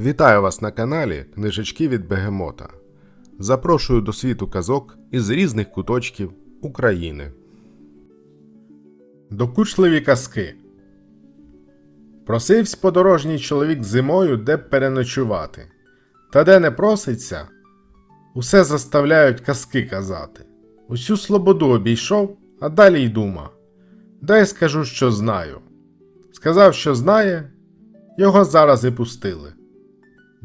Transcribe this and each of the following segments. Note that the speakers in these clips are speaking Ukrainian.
Вітаю вас на каналі Книжечки від Бегемота. Запрошую до світу казок із різних куточків України. Докучливі казки. Просивсь подорожній чоловік зимою де б переночувати. Та де не проситься, усе заставляють казки казати. Усю слободу обійшов, а далі й дума. Дай скажу, що знаю. Сказав, що знає, його зараз і пустили.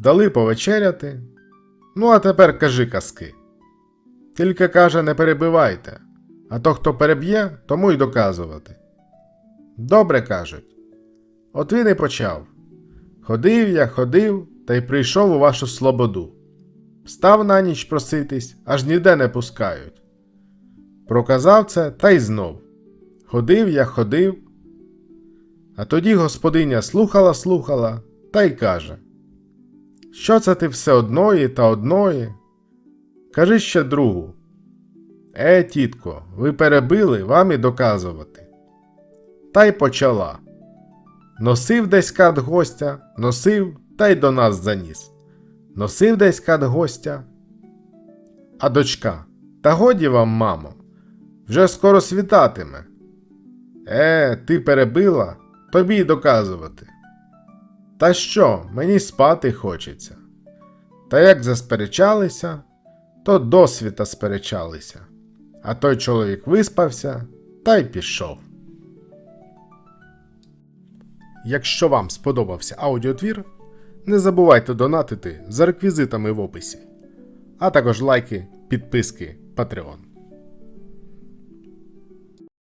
Дали повечеряти. Ну, а тепер кажи казки. Тільки каже, не перебивайте, а то, хто переб'є, тому й доказувати. Добре кажуть. От він і почав. Ходив я, ходив, та й прийшов у вашу слободу. Став на ніч проситись, аж ніде не пускають. Проказав це та й знов. Ходив я, ходив. А тоді господиня слухала, слухала та й каже: Що це ти все одної та одної? Кажи ще другу. Е, тітко, ви перебили вам і доказувати. Та й почала. Носив десь кат гостя, носив та й до нас заніс. Носив десь кат гостя. А дочка, та годі вам, мамо, вже скоро світатиме. Е, ти перебила, тобі й доказувати. Та що, мені спати хочеться. Та як засперечалися, то досвіта сперечалися. А той чоловік виспався та й пішов. Якщо вам сподобався аудіотвір, не забувайте донатити за реквізитами в описі, а також лайки, підписки, Patreon.